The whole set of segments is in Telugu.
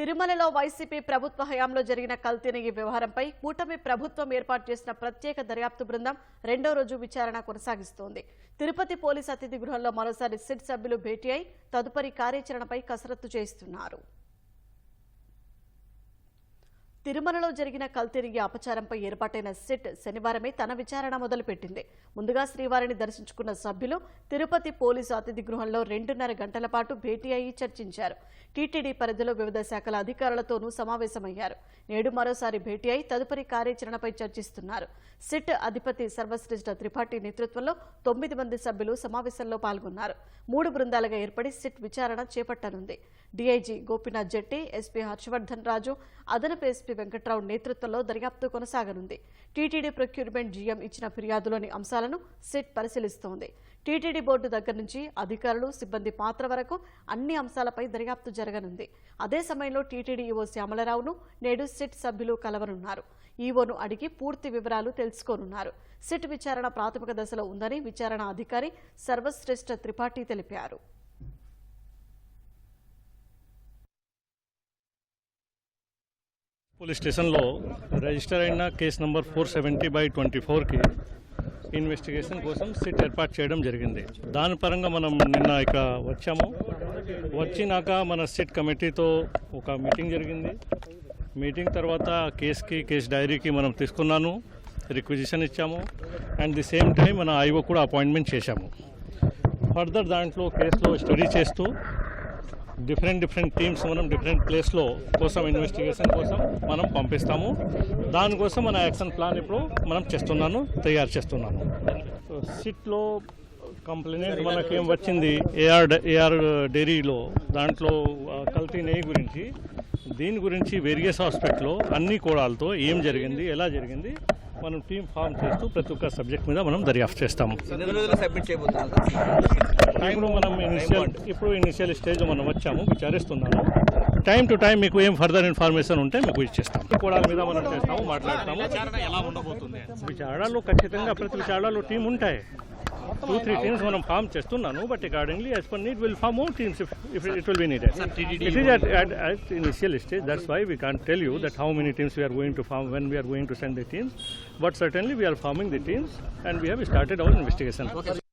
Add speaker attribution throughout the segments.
Speaker 1: తిరుమలలో వైసీపీ ప్రభుత్వ హయాంలో జరిగిన కల్తీని వ్యవహారంపై కూటమి ప్రభుత్వం ఏర్పాటు చేసిన ప్రత్యేక దర్యాప్తు బృందం రెండో రోజు విచారణ కొనసాగిస్తోంది. తిరుపతి పోలీస్ అతిథి గృహంలో మరోసారి సిట్ సభ్యులు భేటీ అయి తదుపరి కార్యాచరణపై కసరత్తు చేస్తున్నారు తిరుమలలో జరిగిన కల్తెరిగి అపచారంపై ఏర్పాటైన సిట్ శనివారమే తన విచారణ మొదలుపెట్టింది. ముందుగా శ్రీవారిని దర్శించుకున్న సభ్యులు తిరుపతి పోలీసు అతిథి గృహంలో రెండున్నర గంటల పాటు భేటీ అయి చర్చించారు. టీటీడీ పరిధిలో వివిధ శాఖల అధికారులతోనూ సమావేశమయ్యారు. నేడు మరోసారి భేటీ అయి తదుపరి కార్యాచరణపై చర్చిస్తున్నారు. సిట్ అధిపతి సర్వశ్రేష్ఠ త్రిపాఠి నేతృత్వంలో తొమ్మిది మంది సభ్యులు సమావేశంలో పాల్గొన్నారు. మూడు బృందాలుగా ఏర్పడి సిట్ విచారణ చేపట్టనుంది. డీఐజీ గోపీనాథ్ జెట్టి ఎస్పీ హర్షవర్ధన్ రాజు అదనపు ఎస్పీ వెంకట్రావు నేతృత్వంలో దర్యాప్తు కొనసాగనుంది. టీటీడీ ప్రొక్యూర్మెంట్ జీఎం ఇచ్చిన ఫిర్యాదులోని అంశాలను సిట్ పరిశీలిస్తోంది. టీటీడీ బోర్డు దగ్గర నుంచి అధికారులు సిబ్బంది పాత్ర వరకు అన్ని అంశాలపై దర్యాప్తు జరగనుంది. అదే సమయంలో టీటీడీ ఈవో శ్యామలరావును నేడు సిట్ సభ్యులు కలవనున్నారు. ఈవోను అడిగి పూర్తి వివరాలు తెలుసుకోనున్నారు. సిట్ విచారణ ప్రాథమిక దశలో ఉందని విచారణ అధికారి సర్వశ్రేష్ఠ త్రిపాఠి తెలిపారు.
Speaker 2: పోలీస్ స్టేషన్లో రిజిస్టర్ అయిన case number four seventy by twenty ఫోర్కి ఇన్వెస్టిగేషన్ కోసం సిట్ ఏర్పాటు చేయడం జరిగింది. దాని పరంగా మనం నిన్న ఇక వచ్చాము. వచ్చినాక మన సిట్ కమిటీతో ఒక మీటింగ్ జరిగింది. మీటింగ్ తర్వాత కేసుకి కేసు డైరీకి మనం తీసుకున్నాను రిక్విజిషన్ ఇచ్చాము. అండ్ ది సేమ్ టైం మన ఐఓ కూడా అపాయింట్మెంట్ చేశాము. ఫర్దర్ దాంట్లో కేసులో స్టడీ చేస్తూ డిఫరెంట్ డిఫరెంట్ టీమ్స్ మనం డిఫరెంట్ ప్లేస్లో కోసం ఇన్వెస్టిగేషన్ కోసం మనం పంపిస్తాము. దానికోసం మన యాక్షన్ ప్లాన్ ఇప్పుడు మనం చేస్తున్నాను తయారు చేస్తున్నాను. సిట్లో కంప్లైంట్ మనకి ఏం వచ్చింది? ఏఆర్ ఏఆర్ డైరీలో దాంట్లో కల్తీ నెయ్యి గురించి దీని గురించి వేరియస్ హాస్పిటల్లో అన్ని కోడాలతో ఏం జరిగింది ఎలా జరిగింది మనం టీం ఫామ్ చేస్తూ ప్రతి ఒక్క సబ్జెక్ట్ మీద మనం దర్యాప్తు చేస్తాము. ఇప్పుడు మనం ఇనిషియల్ ఇప్పుడు ఇనిషియల్ స్టేజ్ మనం వచ్చాము విచారిస్తున్నాము. టైం టు టైం మీకు ఏం ఫర్దర్ ఇన్ఫర్మేషన్ ఉంటే మీకు ఇచ్చేస్తాం కోడాల మీద మనం చేస్తాము మాట్లాడతాము.
Speaker 3: ఎలా ఉండబోతుంది?
Speaker 2: విచారణలో ఖచ్చితంగా ప్రతి విచారణలో టీం ఉంటాయి. టూ త్రీ టీమ్స్ మనం ఫామ్ చేస్తున్నాను but accordingly as per need will form more teams if it will be needed it is at at initial stage that's why we can't tell you that how many teams we are going to form when we are going to send the teams but certainly we are forming the teams and we have started our investigation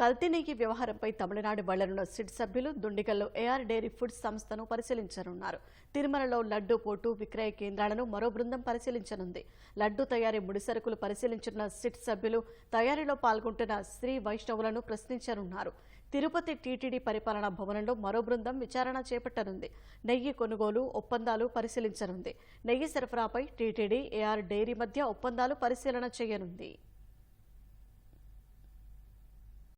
Speaker 1: కల్తీనీకి వ్యవహారంపై తమిళనాడు వెళ్ళనున్న సిట్ సభ్యులు దుండిగల్లో ఏఆర్ డైరీ ఫుడ్స్ సంస్థను పరిశీలించనున్నారు. తిరుమలలో లడ్డు పోటు విక్రయ కేంద్రాలను మరో బృందం పరిశీలించనుంది. లడ్డు తయారీ ముడిసరుకులు పరిశీలించిన సిట్ సభ్యులు తయారీలో పాల్గొంటున్న శ్రీ వైష్ణవులను ప్రశ్నించనున్నారు. తిరుపతి టీటీడీ పరిపాలనా భవనంలో మరో బృందం విచారణ చేపట్టనుంది. నెయ్యి కొనుగోలు ఒప్పందాలు పరిశీలించనుంది. నెయ్యి సరఫరాపై టీటీడీ ఏఆర్ డైరీ మధ్య ఒప్పందాలు పరిశీలన చేయనుంది.